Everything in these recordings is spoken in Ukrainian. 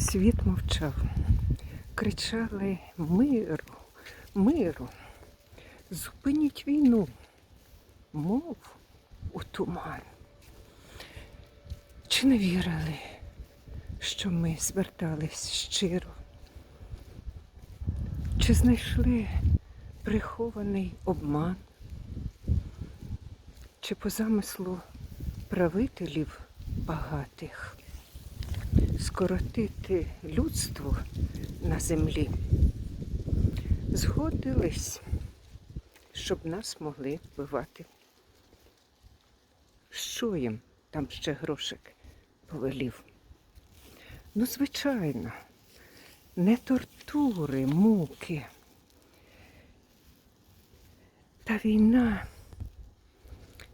Світ мовчав. Кричали миру, миру. Зупиніть війну, мов у туман. Чи не вірили, що ми звертались щиро? Чи знайшли прихований обман? Чи по замислу правителів багатих скоротити людство на землі? Згодились, щоб нас могли вбивати. Що їм там ще грошик повелів? Ну, звичайно, не тортури, муки. Та війна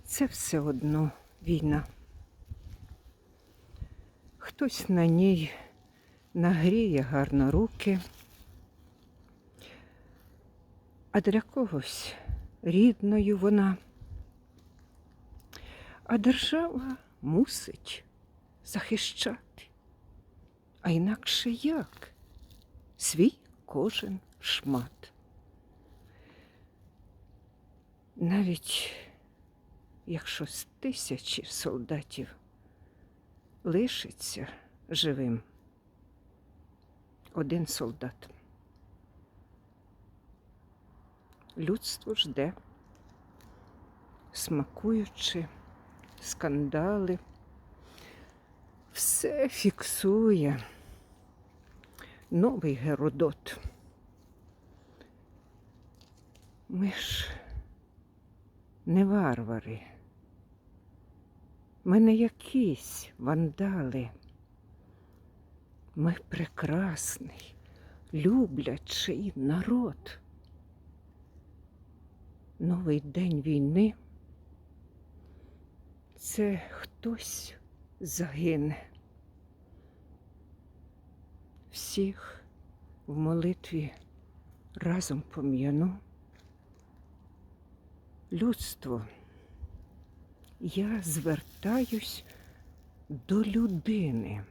це все одно війна. Хтось на ній нагріє гарно руки, а для когось рідною вона. А держава мусить захищати. А інакше як? Свій кожен шмат. Навіть якщо з тисячі солдатів лишиться живим один солдат. Людство жде, смакуючи скандали, все фіксує новий Геродот. Ми ж не варвари. Ми не якісь вандали. Ми прекрасний, люблячий народ. Новий день війни це хтось загине. Всіх в молитві разом пом'яну. Людство, я звертаюсь до людини,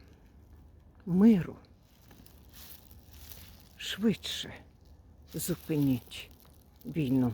миру. Швидше зупиніть війну.